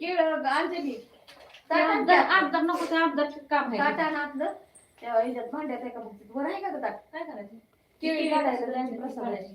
केळं आबदार आबदार नको ते काम आहे. ताट आपलं त्या ह्याच्यात भांड्यात आहे का बघ वर आहे का ताट? काय करायचं? केळी काढायचं प्रसादाची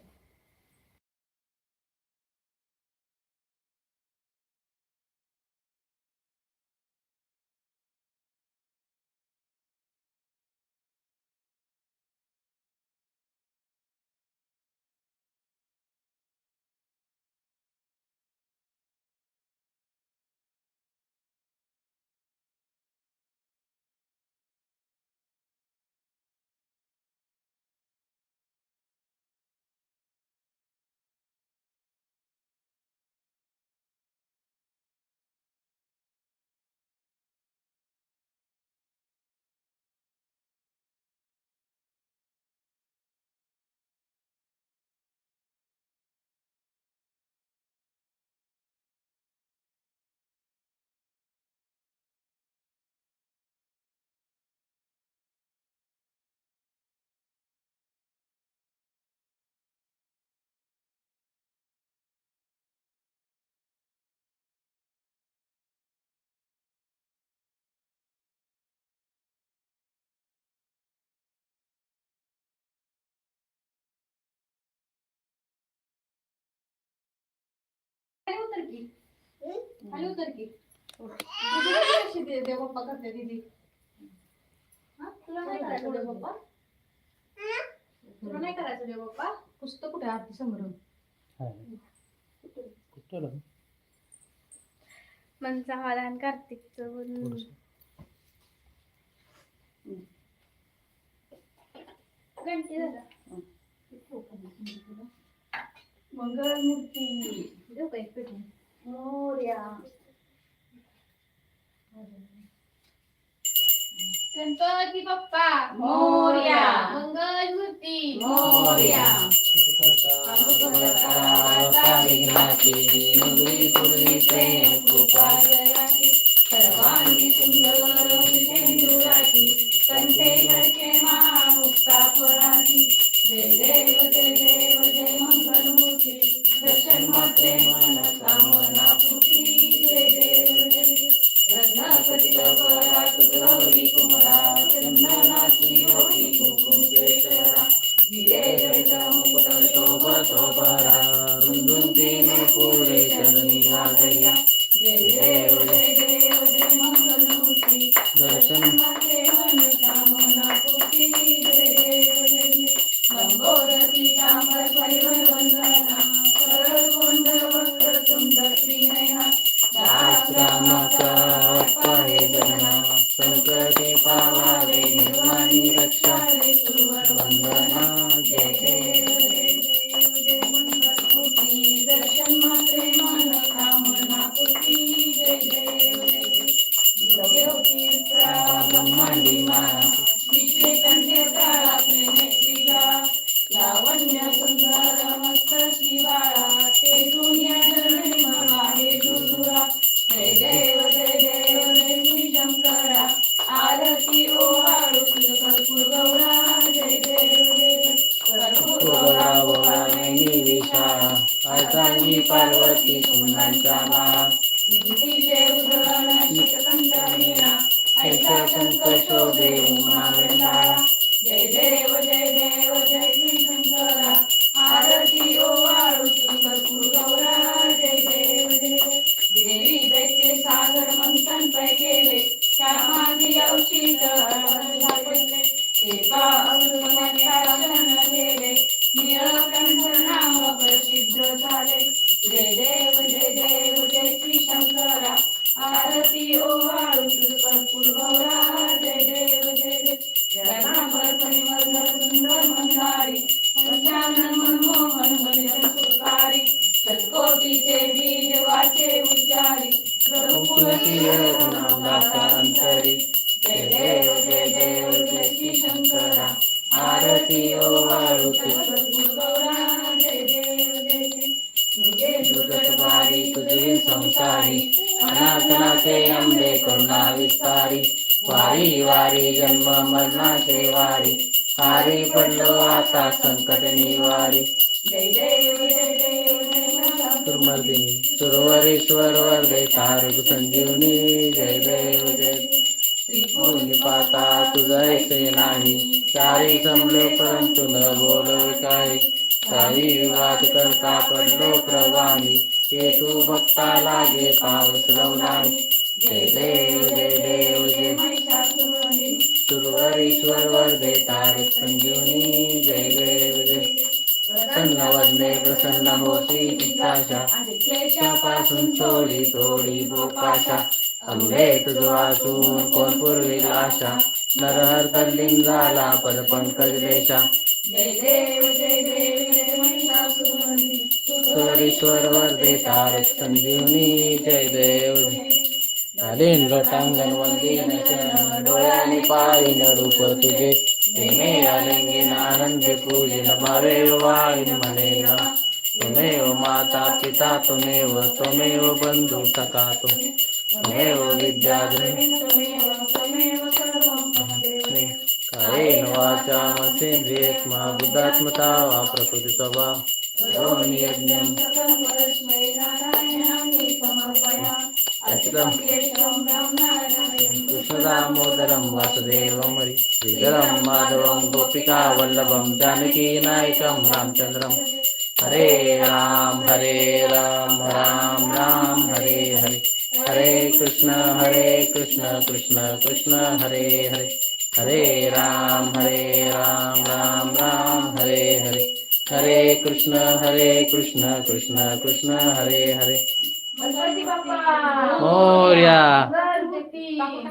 उतर की. खाली उतर की. तुझी दे देव बाप्पा करते दीदी हा तुला नाही करायचं देव बाप्पा तुला नाही करायचं देव बाप्पा पुस्तक कुठे आरती समोर मन समाधान कार्तिकचं बोलून घंटी झाला मंगलमूर्ती देऊ का एक पेटी मोर्या गणपती बाप्पा मोरया. रत्नापती परा गौरी कुमरा चंदनाची होती कुकुम केशरा हिरे जडित मुकुट शोभतो परा रुंदुंती पुरे शरणी लागया जय देव जय देव जय मंगलमूर्ती दर्शन पार्वती सुंदांच्या माळा विभूतीचे उधळण ऐका शंकर शोभे उमागंडाळा जय जय आरती ओवाळू गौरा जय देव जय देव तुझे दुर्गट वारी तुझे संसारी अनाथनाथे अंबे करुणा विस्तारी. वारी वारी जन्म मरणाचे वारी. हारी पडलो आता संकट निवारी. चतुर्मर्दिनी सुरवरेश्वर वरदे तारक संजीवनी. जय देव जय त्रिभुवनी पाता तुझा नाही. चारी जमले परंतु न बोलवे काही. काही विवाद करता पडलो प्रवाही. ते तू भक्ता लागे पाऊस नाही जय देव जय देव जय सुरवरेश्वर वर्धे तारक संजीवनी. जय देव जय. प्रसन्न वदने प्रसन्न होती पिताशा क्लेशापासून थोडी थोडी गोपाशा अंबे तुझ वाचून कोण पूर्वी आशा. नरहर तल्लीन झाला पद पंकज देशा जय देव जय देव जय महिषासुरमर्दिनी सुरेश्वर वरदे तारक संजीवनी जय देव. झालीन लोटांगण वंदीन डोळ्याने पाहिन रूप तुझे. प्रेमे आलिंगीन आनंद पूजन भावे वाईन मने न त्वमेव माता पिता त्वमेव त्वमेव बंधू सखा त्वमेव विद्याधरी. वाचा मसेन्द्रियेत्मा बुद्धात्मता वा प्रकृती स्वभाव कृष्णदामोदरं वासुदेवं श्रीधरं माधवं रामचन्द्रं हरे राम हरे राम राम राम हरे हरे हरे कृष्ण हरे कृष्ण कृष्ण कृष्ण हरे हरे हरे राम हरे राम राम राम हरे हरे। हरे कृष्ण हरे कृष्ण कृष्ण कृष्ण हरे हरे। मोर्या।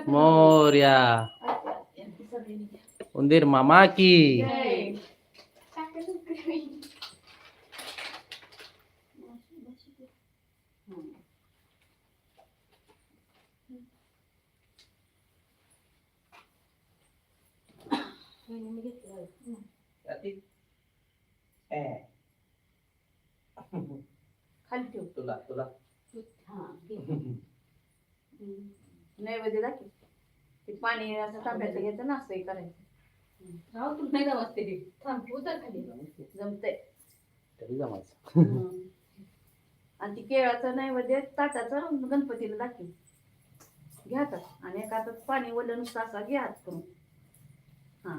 मोर्या। उंदीर मामा की। जय. खाली ठेव. तुला तुला. हा. नैवेद्य दाखव. ते पाणी असं तांब्याचं घ्यायचं नाश्ता करायचं. राव तुला नाही जमत ते. थांब उतर खाली. जमतंय. तरी जमायचं. आणि ती केळाचं नैवेद्य ताटाचं गणपतीला दाखव. घ्या आता. आणि एका हातात पाणी ओलं नुसतं असा घ्या हात करून हा